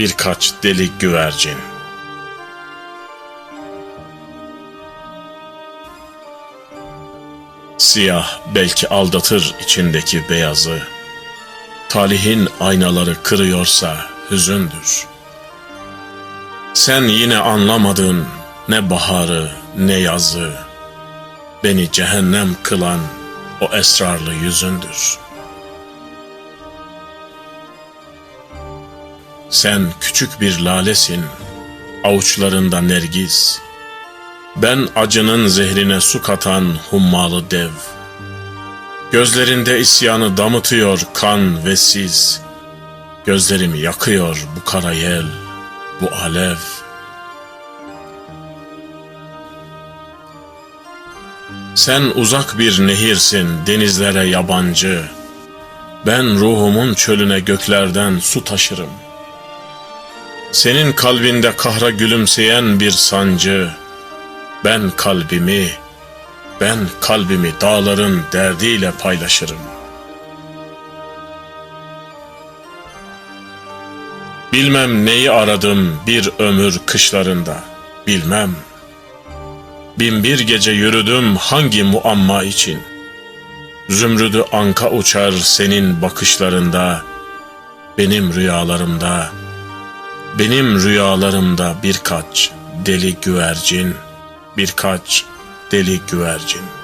birkaç deli güvercin. Siyah belki aldatır içindeki beyazı. Talihin aynaları kırıyorsa hüzündür. Sen yine anlamadın ne baharı ne yazı. Beni cehennem kılan o esrarlı yüzündür. Sen küçük bir lalesin, avuçlarında nergis. Ben acının zehrine su katan hummalı dev. Gözlerinde isyanı damıtıyor kan ve siz. Gözlerimi yakıyor bu kara yel, bu alev. Sen uzak bir nehirsin denizlere yabancı. Ben ruhumun çölüne göklerden su taşırım. Senin kalbinde kahra gülümseyen bir sancı. Ben kalbimi, ben kalbimi dağların derdiyle paylaşırım. Bilmem neyi aradım bir ömür kışlarında, bilmem. Bin bir gece yürüdüm hangi muamma için. Zümrüdü anka uçar senin bakışlarında, benim rüyalarımda, benim rüyalarımda birkaç deli güvercin, birkaç deli güvercin.